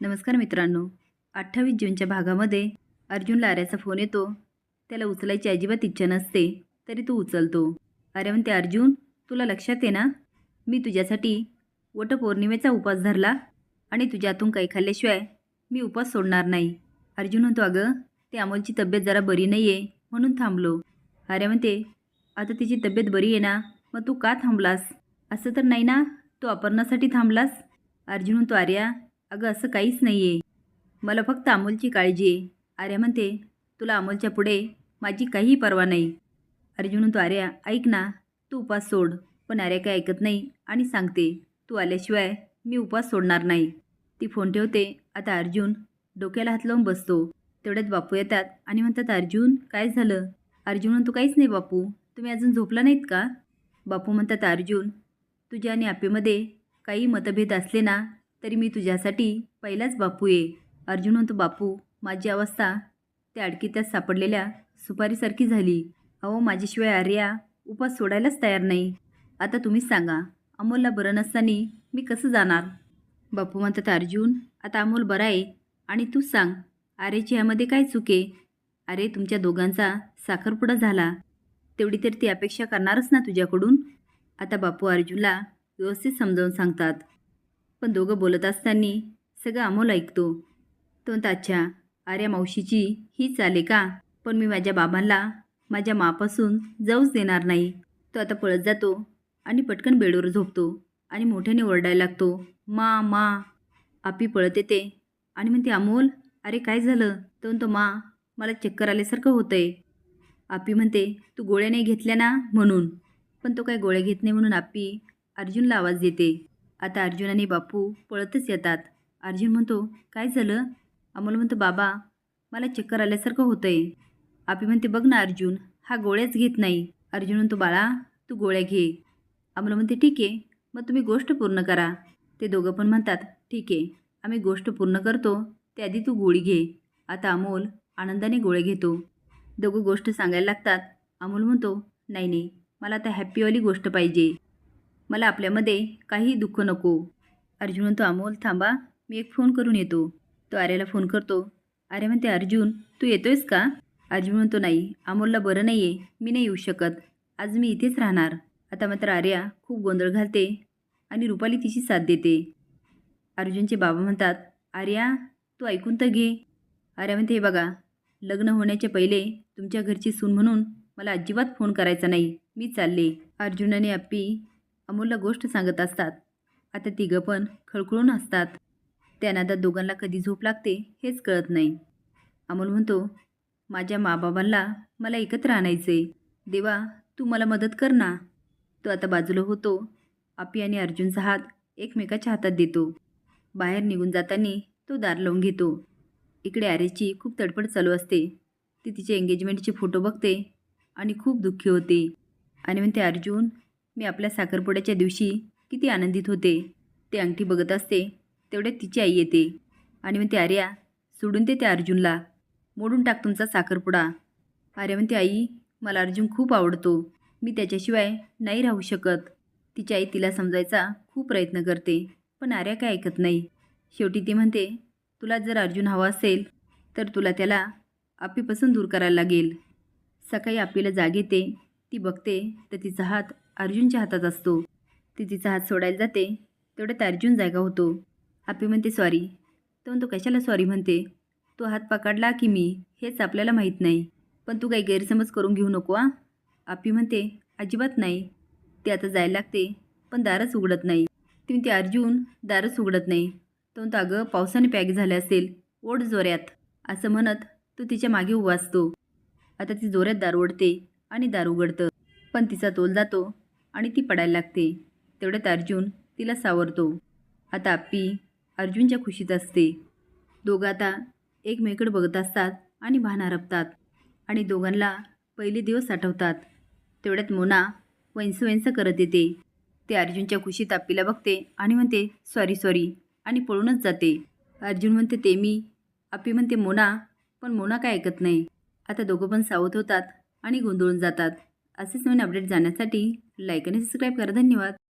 नमस्कार मित्रांनो. अठ्ठावीस जूनच्या भागामध्ये अर्जुनला आर्याचा फोन येतो. त्याला उचलायची अजिबात इच्छा नसते तरी तो उचलतो. आर्या म्हणते अर्जुन तुला लक्षात आहे ना? मी तुझ्यासाठी वटपौर्णिमेचा उपवास धरला आणि तुझ्यातून काही खाल्ल्याशिवाय मी उपवास सोडणार नाही. अर्जुन म्हणतो अगं ते अमोलची तब्येत जरा बरी नाही आहे म्हणून थांबलो. आर्या म्हणते आता तिची तब्येत बरी आहे ना? मग तू का थांबलास? असं तर नाही ना? तू अपर्णासाठी थांबलास? अर्जुन म्हणतो आर्या अगं असं काहीच नाही आहे मला फक्त अमोलची काळजी आहे. आर्या म्हणते तुला अमोलच्या पुढे माझी काहीही पर्वा नाही. अर्जुन म्हणतो आर्या ऐक ना तू उपवास सोड. पण आर्या काय ऐकत नाही आणि सांगते तू आल्याशिवाय मी उपास सोडणार नाही. ती फोन ठेवते. आता अर्जुन डोक्याला हात लावून बसतो. तेवढ्यात बापू येतात आणि म्हणतात अर्जुन काय झालं? अर्जुन म्हणतो काहीच नाही बापू. तुम्ही अजून झोपला नाहीत का? बापू म्हणतात अर्जुन तुझ्या आणि आपेमध्ये काही मतभेद असले ना तरी मी तुझ्यासाठी पहिलाच बापू आहे. अर्जुन म्हणतो बापू माझी अवस्था त्या अडकीत्यात सापडलेल्या सुपारीसारखी झाली. अहो माझ्याशिवाय आर्या उपास सोडायलाच तयार नाही. आता तुम्हीच सांगा अमोलला बरं नसताना मी कसं जाणार? बापू म्हणतात अर्जुन आता अमोल बरा आहे. आणि तूच सांग आर्याची ह्यामध्ये काय चूक आहे? अरे तुमच्या दोघांचा साखरपुडा झाला. तेवढी तर ती अपेक्षा करणारच ना तुझ्याकडून. आता बापू अर्जुनला व्यवस्थित समजावून सांगतात पण दोघं बोलत असताना सगळं अमोल ऐकतो. तो ताच्या अच्छा आर्या मावशीची ही चाले का? पण मी माझ्या बाबांना माझ्या मापासून जाऊच देणार नाही. तो आता पळत जातो आणि पटकन बेडवर झोपतो आणि मोठ्याने ओरडायला लागतो. मा मा. आपी पळत येते आणि म्हणते अमोल अरे काय झालं? तो म्हणतो मा. मला चक्कर आल्यासारखं होतंय. आपी म्हणते तू गोळ्या नाही घेतल्या ना म्हणून. पण तो काय गोळ्या घेत नाही म्हणून आपी अर्जुनला आवाज देते. आता अर्जुन आणि बापू पळतच येतात. अर्जुन म्हणतो काय झालं? अमोल म्हणतो बाबा मला चक्कर आल्यासारखं होतंय. आपी म्हणते बघ ना अर्जुन हा गोळ्याच घेत नाही. अर्जुन म्हणतो बाळा तू गोळ्या घे. अमोल म्हणते ठीक आहे मग तुम्ही गोष्ट पूर्ण करा. ते दोघं पण म्हणतात ठीक आहे आम्ही गोष्ट पूर्ण करतो त्याआधी तू गोळी घे. आता अमोल आनंदाने गोळे घेतो. दोघं गोष्ट सांगायला लागतात. अमोल म्हणतो नाही नाही मला आता हॅप्पीवाली गोष्ट पाहिजे. मला आपल्यामध्ये काही दुःख नको. अर्जुन म्हणतो अमोल थांबा मी एक फोन करून येतो. तो आर्याला फोन करतो. आर्या म्हणते अर्जुन तू येतोयस का? अर्जुन म्हणतो नाही अमोलला बरं नाही आहे मी नाही येऊ शकत. आज मी इथेच राहणार. आता मात्र आर्या खूप गोंधळ घालते आणि रुपाली तिची साथ देते. अर्जुनचे बाबा म्हणतात आर्या तू ऐकून तर घे. आर्या म्हणते हे बघा लग्न होण्याच्या पहिले तुमच्या घरची सून म्हणून मला अजिबात फोन करायचा नाही मी चालले. अर्जुनाने आप्पी अमोलला गोष्ट सांगत असतात. आता तिघं पण खळखळून असतात त्या दोघांना कधी झोप लागते हेच कळत नाही. अमोल म्हणतो माझ्या माबाबांना मला एकत्र आणायचे देवा तू मला मदत कर ना. तो आता बाजूला होतो. आपी आणि अर्जुनचा हात एकमेकाच्या हातात देतो. बाहेर निघून जाताना तो दार लावून घेतो. इकडे आरेची खूप तडफड चालू असते. ती तिचे एंगेजमेंटचे फोटो बघते आणि खूप दुःखी होते. आणि म्हणते अर्जुन मी आपल्या साखरपुड्याच्या दिवशी किती आनंदित होते. ते अंगठी बघत असते तेवढ्यात तिची आई येते आणि म्हणते आर्या सोडून ते त्या अर्जुनला. मोडून टाक तुमचा साखरपुडा. आर्या म्हणते आई मला अर्जुन खूप आवडतो. मी त्याच्याशिवाय नाही राहू शकत. तिची आई तिला समजायचा खूप प्रयत्न करते पण आर्या काय ऐकत नाही. शेवटी ती म्हणते तुला जर अर्जुन हवा असेल तर तुला त्याला आपीपासून दूर करायला लागेल. सकाळी आपीला जाग येते ती बघते तर तिचा हात अर्जुनच्या हातात असतो. ती तिचा हात सोडायला जाते तेवढ्यात अर्जुन जागा होतो. आपी म्हणते सॉरी तो म्हणतो कशाला सॉरी म्हणते? तो हात पकडला की मी हेच आपल्याला माहीत नाही. पण तू काही गैरसमज करून घेऊ नको आ आपी म्हणते अजिबात नाही. ते आता जायला लागते पण दारच उघडत नाही. ती म्हणते अर्जुन दारच उघडत नाही. तो म्हणतो अगं पावसाने पॅक झाले असेल ओढ जोऱ्यात. असं म्हणत तो तिच्यामागे उभा असतो. आता ती जोऱ्यात दार ओढते. आणि दार उघडतं पण तिचा तोल जातो आणि ती पडायला लागते. तेवढ्यात अर्जुन तिला सावरतो. आता आप्पी अर्जुनच्या खुशीत असते. दोघं आता एकमेकडे बघत असतात आणि भान हरपतात आणि दोघांना पहिले दिवस आठवतात. तेवढ्यात मोना वैंस वैंस करत येते. ते अर्जुनच्या खुशीत आप्पीला बघते आणि म्हणते सॉरी सॉरी आणि पळूनच जाते. अर्जुन म्हणते ते मी. आप्पी म्हणते मोना. पण मोना काय ऐकत नाही. आता दोघं पण सावध होतात आणि गोंधळून जातात. असेच नवीन अपडेट जाण्यासाठी लाईक आणि सबस्क्राईब करा. धन्यवाद.